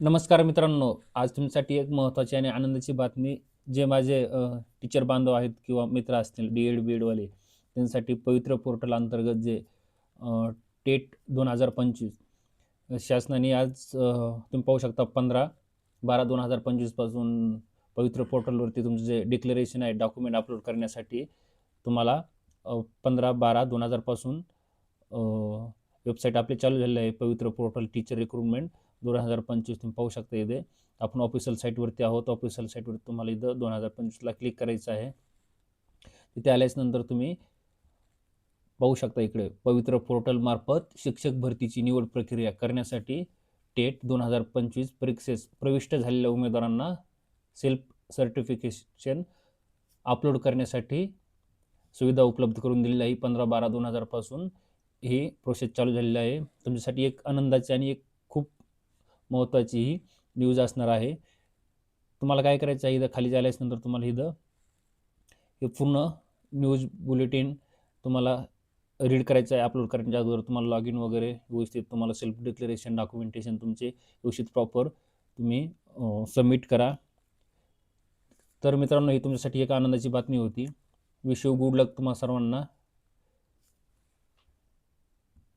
नमस्कार मित्रांनो आज तुमच्यासाठी एक महत्त्वाची आणि आनंदाची बातमी जे माझे टीचर बांधव आहेत किंवा मित्र असतील डी एड बी एडवाले त्यांसाठी पवित्र पोर्टल अंतर्गत जे टेट दोन हजार पंचवीस शासनाने आज तुम्ही पाहू शकता पंधरा बारा दोन हजार पंचवीसपासून पवित्र पोर्टलवरती तुमचं जे डिक्लेरेशन आहे डॉक्युमेंट अपलोड करण्यासाठी तुम्हाला पंधरा बारा दोन हजारपासून वेबसाईट आपली चालू झालेली आहे पवित्र पोर्टल टीचर रिक्रुटमेंट दोन हजार पंचवीस तुम्ही पाहू शकता इथे. आपण ऑफिशियल साईटवरती आहोत. ऑफिशियल साईटवरती तुम्हाला इथं दोन हजार पंचवीसला क्लिक करायचं आहे. तिथे आल्याच्यानंतर नंतर तुम्ही पाहू शकता इकडे पवित्र पोर्टलमार्फत शिक्षक भरतीची निवड प्रक्रिया करण्यासाठी टेट दोन हजार पंचवीस परीक्षेस प्रविष्ट झालेल्या उमेदवारांना सेल्फ सर्टिफिकेशन अपलोड करण्यासाठी सुविधा उपलब्ध करून दिलेली आहे. पंधरा बारा दोन हजारपासून हे प्रोसेस चालू झालेलं आहे. तुमच्यासाठी एक आनंदाची आणि एक खूप महत्त्वाची ही न्यूज असणार आहे. तुम्हाला काय करायचं आहे? इथं खाली जायलाच नंतर तुम्हाला इथं हे पूर्ण न्यूज बुलेटिन तुम्हाला रीड करायचं आहे अपलोड करण्याच्या अगोदर तुम्हाला लॉग इन वगैरे व्यवस्थित तुम्हाला सेल्फ डिक्लेरेशन डॉक्युमेंटेशन तुमचे व्यवस्थित प्रॉपर तुम्ही सबमिट करा. तर मित्रांनो ही तुमच्यासाठी एक आनंदाची बातमी होती. विश यू गुड लक तुम्हा सर्वांना.